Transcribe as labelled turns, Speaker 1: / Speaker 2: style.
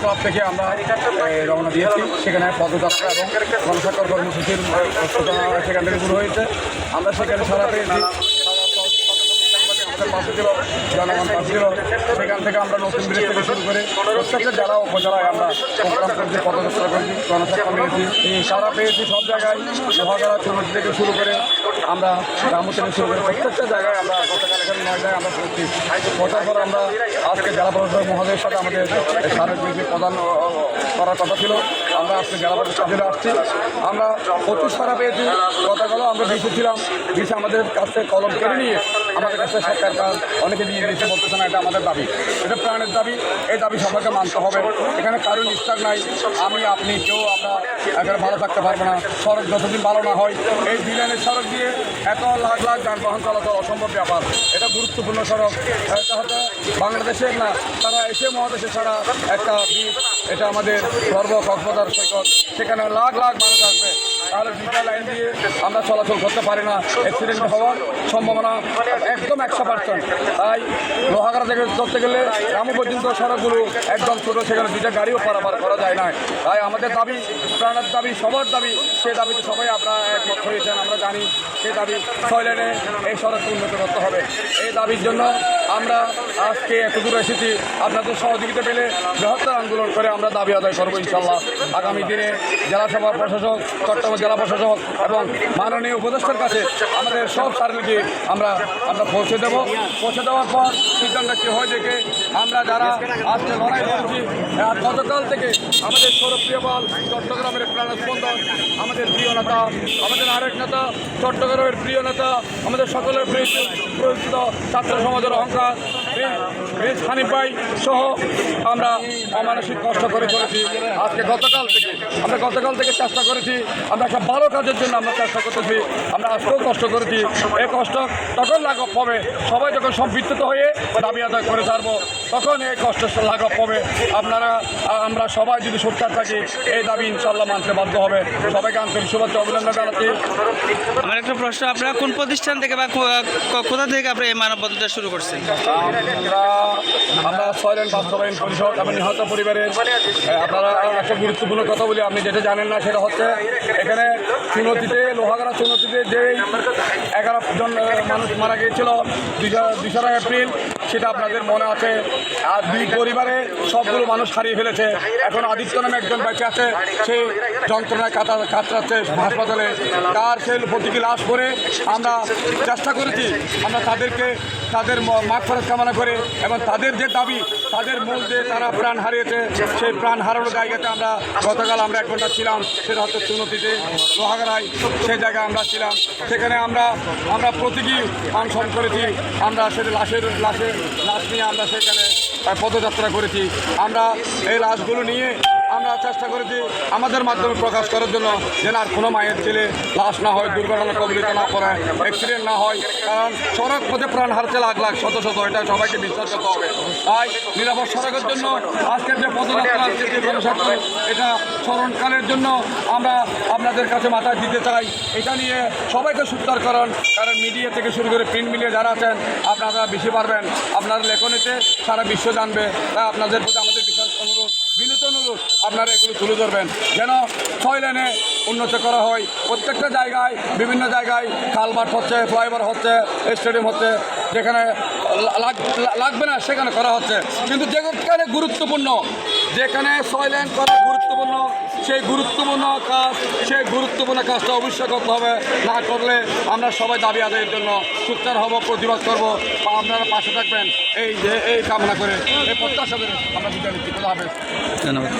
Speaker 1: Club থেকে আমরা রওনা দিয়েছি। সেখানে পদযাত্রা এবং গণস্বাক্ষর কর্মসূচির সেখান থেকে শুরু হয়েছে। আমরা সেখানে সারা পেয়েছি। সেখান থেকে আমরা নতুন ব্রিজ থেকে শুরু করে প্রত্যেকটা জেলা উপজেলায় আমরা প্রোগ্রাম পদযাত্রা করছি, গণস্বাক্ষর নিয়েছি। সারা পেয়েছি সব জায়গায়। লোহাগাড়া চুনতি থেকে শুরু করে আমরা রামু থেকে শুরু করে প্রত্যেকটা জায়গায় আমরা গতকাল এখানে নয় জায়গায় আমরা পৌঁছি পৌঁছার পর আমরা আজকে জেলা প্রশাসক মহোদয়ের সাথে আমাদের সারের বিধি প্রদান করার কথা ছিল। আমরা আজকে জেলা প্রশাসক কাজে আসছি। আমরা প্রচুর সারা পেয়েছি। গতকালও আমরা বেশি ছিলাম। বেশি আমাদের কাছ কলম কেড়ে নিয়ে আমাদের কাছে সরকার অনেকে দিয়ে দিয়েছে বলতেছে না, এটা আমাদের দাবি। এটা প্রাণের দাবি। এই দাবি সবাইকে মানতে হবে। এখানে কারোর নিষ্ঠার নাই। আমি, আপনি, কেউ, আমরা এখানে ভালো থাকতে পারবে না। সড়ক যতদিন ভালো না হয়, এই বিলেনের সড়ক দিয়ে এত লাখ লাখ যানবাহন চলাচল অসম্ভব ব্যাপার। এটা গুরুত্বপূর্ণ সড়ক এটা হয়তো বাংলাদেশের না, তারা এসে মহাদেশে ছাড়া একটা এটা আমাদের গর্ব কক্সবাজার সৈকত। সেখানে লাখ লাখ মানুষ আসবে। তাহলে দুইটা লাইন দিয়ে আমরা চলাচল করতে পারি না। অ্যাক্সিডেন্ট হওয়ার সম্ভাবনা একদম একশো পার্সেন্ট তাই লোহাগাড়া থেকে ধরতে গেলে রামু পর্যন্ত সড়কগুলো একদম ছোটো, সেখানে দুইটা গাড়িও পারাপার করা যায় না। তাই আমাদের দাবি, প্রাণের দাবি, সবার দাবি সেই দাবিতে সবাই আপনারা একমত হয়েছেন, আমরা জানি সেই দাবি ছয় লাইনে এই সড়ক উন্নত করতে হবে। এই দাবির জন্য আমরা আজকে এত দূর এসেছি, আপনাদের সহযোগিতা পেলে বৃহত্তর আন্দোলন করে আমরা দাবি আদায় করব ইনশাল্লাহ আগামী দিনে জেলা সভা প্রশাসক, চট্টগ্রাম জেলা প্রশাসক এবং মাননীয় উপদেষ্টার কাছে আমাদের সব সার্ভিকে আমরা আমরা পৌঁছে দেব। পৌঁছে দেওয়ার পর সিদ্ধান্ত কী হয় দেখে আমরা যারা আজকে লড়াই করছি আর গতকাল থেকে আমাদের সৌরপ্রিয় বল চট্টগ্রামের প্রাণস্পন্দন আমাদের প্রিয় নেতা, আমাদের আরেক নেতা চট্টগ্রামের প্রিয় নেতা, আমাদের সকলের প্রিয় ছাত্র সমাজের অহংকার か হানিফ ভাই সহ আমরা অমানসিক কষ্ট করে চলেছি আজকে গতকাল থেকে, আমরা গতকাল থেকে চেষ্টা করেছি, আমরা একটা ভালো কাজের জন্য আমরা চেষ্টা করতেছি, আমরা আজকেও কষ্ট করেছি। এই কষ্ট তখন লাঘব হবে সবাই যখন সম্পৃক্ত হয়ে দাবি আদায় করে ছাড়বো, তখন এই কষ্ট লাঘব হবে আপনারা, আমরা সবাই যদি সোচ্চার থাকি, এই দাবি ইনশাল্লাহ মানতে বাধ্য হবে। সবাইকে আন্তরিক শুভেচ্ছা, অভিনন্দন জানাচ্ছি।
Speaker 2: আমার একটা প্রশ্ন, আপনারা কোন প্রতিষ্ঠান থেকে বা কোথা থেকে আপনি এই মানববন্ধনটা শুরু করছেন?
Speaker 1: আমরা আমরা সয়লেন বাস্তবায়ন পরিষদ এবং নিহত পরিবারের আপনারা একটা গুরুত্বপূর্ণ কথা বলি, আপনি যেটা জানেন না, সেটা হচ্ছে এখানে চুনতিতে, লোহাগাড়া চুনতিতে যে এগারো জন মানুষ মারা গিয়েছিল দুশরা এপ্রিল সেটা আপনাদের মনে আছে। আর দুই পরিবারে সবগুলো মানুষ হারিয়ে ফেলেছে। এখন আদিত্য নামে একজন বেঁচে আছে সেই যন্ত্রণায় কাটা কাতরাচ্ছে হাসপাতালে। তার সেই প্রতীকী লাশ করে আমরা চেষ্টা করেছি, আমরা তাদেরকে তাদের মাঠ খরচ কামনা করে এবং তাদের যে দাবি, তাদের মূল যে তারা প্রাণ হারিয়েছে, সেই প্রাণ হারানোর জায়গাতে আমরা গতকাল আমরা এক ঘণ্টা ছিলাম, সেটা হচ্ছে চুনতিতে লোহাগাড়ায় সেই জায়গায় আমরা ছিলাম। সেখানে আমরা আমরা প্রতীকী অনশন করেছি, আমরা সেটা লাশের লাশের লাশ নিয়ে আমরা সেখানে পদযাত্রা করেছি। আমরা এই লাশগুলো নিয়ে আমরা চেষ্টা করেছি আমাদের মাধ্যমে প্রকাশ করার জন্য যেন আর কোনো মায়ের ছেলে লাশ না হয়, দুর্ঘটনা কবলিত না করে অ্যাক্সিডেন্ট না হয়। কারণ সড়ক পথে প্রাণ হারছে লাখ, শত শত, এটা সবাইকে বিশ্বাস করতে হবে। তাই নিরাপদ সড়কের জন্য আজকের যে পদযাত্রা যে গণস্বাক্ষর এটা স্মরণকালের জন্য আমরা আপনাদের কাছে মাথায় দিতে চাই। এটা নিয়ে সবাইকে সুত্তার করুন কারণ মিডিয়া থেকে শুরু করে প্রিন্ট মিডিয়া যারা আছেন, আপনারা বেশি পারবেন। আপনার লেখনীতে সারা বিশ্ব জানবে। তাই আপনাদের প্রতি আমাদের বিশেষ অনুরোধ, বিনীত অনুরোধ, আপনারা এগুলো তুলে ধরবেন। যেন ছয় লেনে উন্নত করা হয়। প্রত্যেকটা জায়গায়, বিভিন্ন জায়গায় কালভার্ট হচ্ছে, ফ্লাইওভার হচ্ছে, স্টেডিয়াম হচ্ছে, যেখানে লাগবে না, সেখানে করা হচ্ছে। কিন্তু যেখানে গুরুত্বপূর্ণ যেখানে ছয় লেন করা গুরুত্বপূর্ণ সেই গুরুত্বপূর্ণ কাজ সেই গুরুত্বপূর্ণ কাজটা অবশ্যই করতে হবে। না করলে আমরা সবাই দাবি আদায়ের জন্য সুচার হব প্রতিবাদ করব। বা আপনারা পাশে থাকবেন। এই যে এই কামনা করে এই প্রত্যাশা করে আমরা বিদায় নিচ্ছি। খোদা হাফেজ।
Speaker 2: ধন্যবাদ।